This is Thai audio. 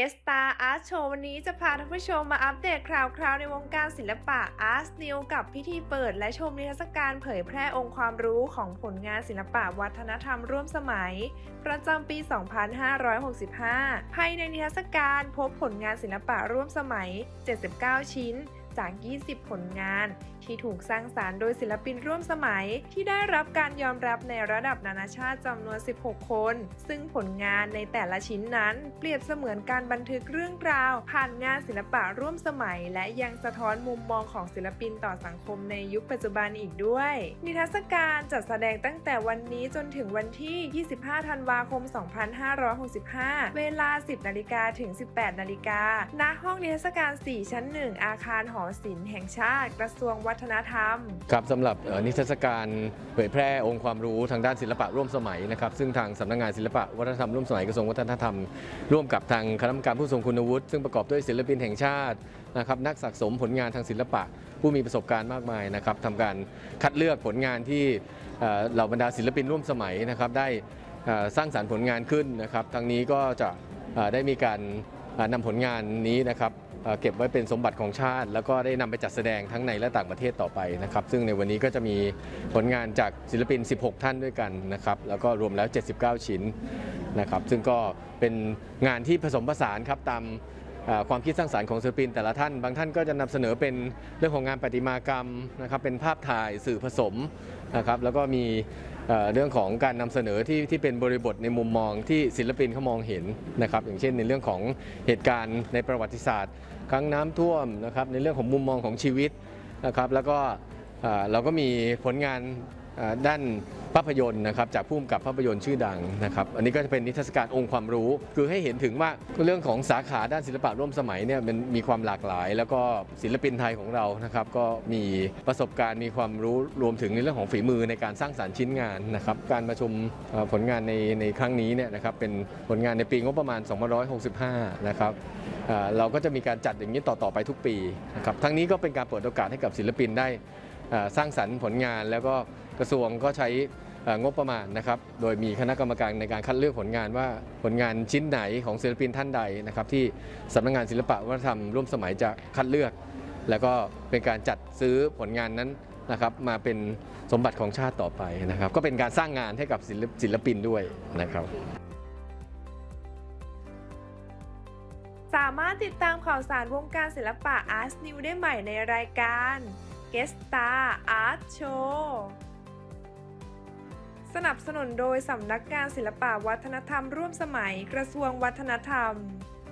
เกสตาอาร์ตโชว์วันนี้จะพาท่านผู้ชมมาอัปเดตข่าวคราวในวงการศิลปะอาร์ตนิวกับพิธีเปิดและชมนิทรรศการเผยแพร่องค์ความรู้ของผลงานศิลปะวัฒนธรรมร่วมสมัย ประจำปี 2565 ภายในนิทรรศการพบผลงานศิลปะร่วมสมัย 79 ชิ้น จาก 20 ผลงาน ที่ถูกสร้างสารรค์โดยศิลปินร่วมสมัย ที่ได้รับการยอมรับในระดับนานาชาติจำนวน 16 คน ซึ่งผลงานในแต่ละชิ้นนั้น เปรียบเสมือนการบันทึกเรื่องราว ผ่านงานศิลปะร่วมสมัย และยังสะท้อนมุมมองของศิลปินต่อสังคมในยุคปัจจุบันอีกด้วย นิทรรศการจัดแสดงตั้งแต่วันนี้จนถึงวันที่ 25 ธันวาคม 2565 เวลา 10 นาฬิกาถึง 18 นาฬิกาณห้องนิทรรศการ 4 ชั้น 1 อาคารหอศิลป์แห่งชาติ กระทรวงวัฒนธรรม ครับสำหรับนิทรรศการเผยแพร่องค์ความรู้ทางด้านศิลปะร่วมสมัยนะครับซึ่งทางสำนักงานศิลปะวัฒนธรรมร่วมสมัยกระทรวงวัฒนธรรม ร่วมกับทางคณะกรรมการผู้ทรงคุณวุฒิซึ่งประกอบด้วยศิลปินแห่งชาตินะครับนักสะสมผลงานทางศิลปะ ผู้มีประสบการณ์มากมายนะครับทำการคัดเลือกผลงานที่เหล่าบรรดาศิลปินร่วมสมัยนะครับได้สร้างสรรค์ผลงานขึ้นนะครับทางนี้ก็จะได้มีการนำผลงานนี้นะครับ เก็บไว้เป็นสมบัติของชาติ แล้วก็ได้นำไปจัดแสดงทั้งในและต่างประเทศต่อไปนะครับ ซึ่งในวันนี้ก็จะมีผลงานจากศิลปิน 16 ท่านด้วยกันนะครับ แล้วก็รวมแล้ว 79 ชิ้นนะครับ ซึ่งก็เป็นงานที่ผสมผสานครับตาม ความคิดสร้างสรรค์ของศิลปินแต่ละท่าน บางท่านก็จะนำเสนอเป็นเรื่องของงานประติมากรรมนะครับเป็นภาพถ่ายสื่อผสมนะครับแล้วก็มีเรื่องของการนำเสนอที่ที่เป็นบริบทในมุมมองที่ศิลปินเขามองเห็นนะครับอย่างเช่นในเรื่องของเหตุการณ์ในประวัติศาสตร์ ครั้งน้ำท่วมนะครับในเรื่องของมุมมองของชีวิตนะครับแล้วก็เราก็มีผลงาน ด้านภาพยนตร์นะครับจากผู้กำกับภาพยนตร์ชื่อดังนะครับอันนี้ก็จะเป็นนิทรรศการองค์ความรู้ คือให้เห็นถึงว่าเรื่องของสาขาด้านศิลปะร่วมสมัยเนี่ยมันมีความหลากหลาย แล้วก็ศิลปินไทยของเรานะครับก็มีประสบการณ์มีความรู้รวมถึงในเรื่องของฝีมือในการสร้างสรรค์ชิ้นงานนะครับการประชุมผลงานในในครั้งนี้เนี่ยนะครับเป็นผลงานในปีงบประมาณ 2565 นะครับเราก็จะมีการจัดอย่างนี้ต่อๆไปทุกปีนะครับทั้งนี้ก็เป็นการเปิดโอกาสให้กับศิลปินได้ สร้างสรรค์ผลงาน แล้วก็กระทรวงก็ใช้งบประมาณนะครับ โดยมีคณะกรรมการในการคัดเลือกผลงานว่าผลงานชิ้นไหนของศิลปินท่านใดนะครับ ที่สำนักงานศิลปะวัฒนธรรมร่วมสมัยจะคัดเลือก แล้วก็เป็นการจัดซื้อผลงานนั้นนะครับมาเป็นสมบัติของชาติต่อไปนะครับ ก็เป็นการสร้างงานให้กับศิลปศิลปินด้วยนะครับ สามารถติดตามข่าวสารวงการศิลปะ Art New ได้ใหม่ในรายการ เกสตาอาร์ตโชว์สนับสนุนโดยสำนักงานศิลปะวัฒนธรรมร่วมสมัยกระทรวงวัฒนธรรม